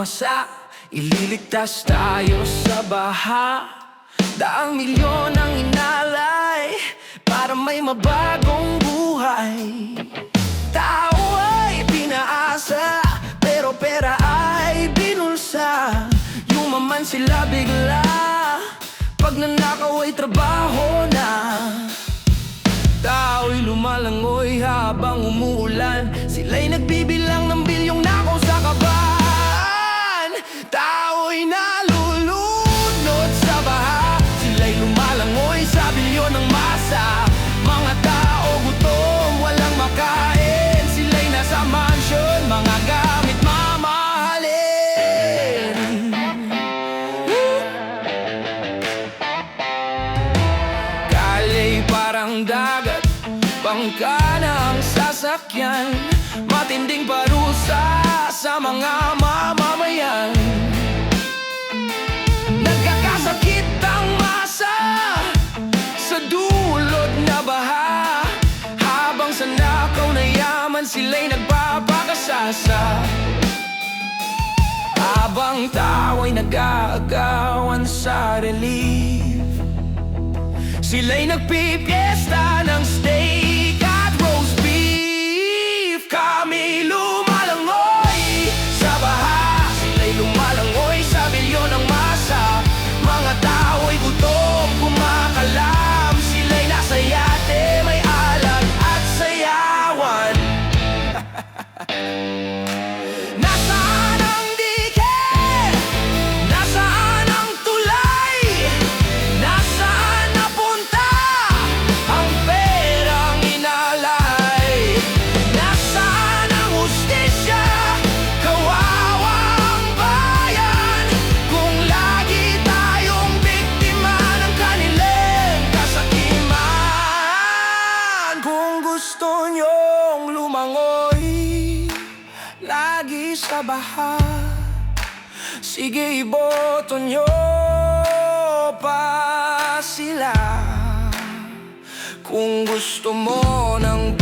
Ililigtas tayo sa baha. Daang milyon ang inalay Para may mabagong buhay. Tao ay pinaasa Pero pera ay binulsa. Yumaman sila bigla Pag nanakaw ay trabaho na. Tao'y lumalangoy habang umuulan Sila'y nagbibilang ng Tao'y nalulunod sa baha. Sila'y lumalangoy sa bilyon ng masa. Mga tao gutom, walang makain. Sila'y nasa mansion, mga gamit mamahalin. Kalay parang dagat Bangka ang sasakyan. Matinding parusa sa mga Habang tao'y nag-aagawan sa relief Sila'y nagpipiesta Lagi sa baha. Sige iboto nyo pa sila. Kung gusto mo ng